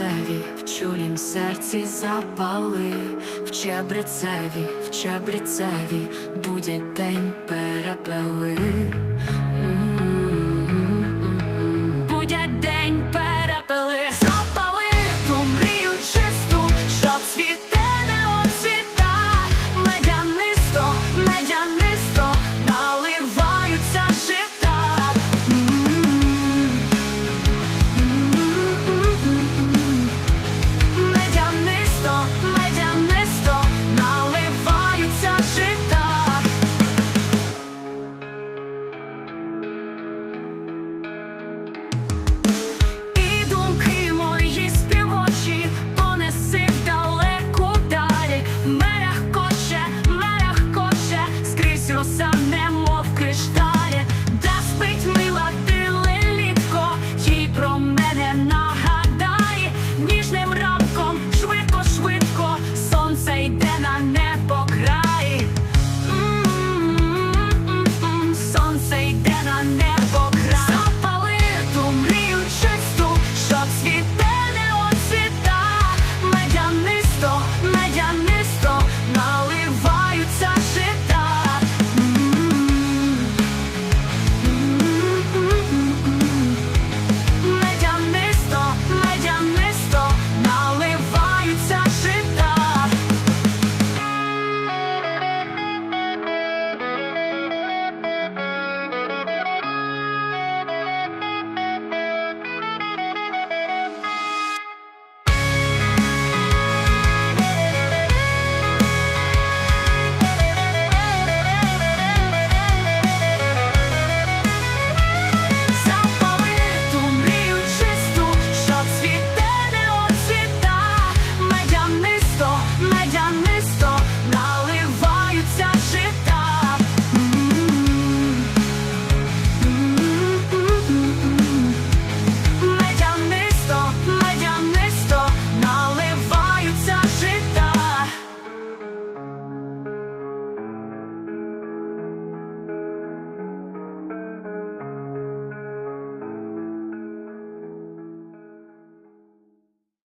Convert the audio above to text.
глянь в чулім серці запали, в чебрецеві, в чебрецеві, будять день перепели.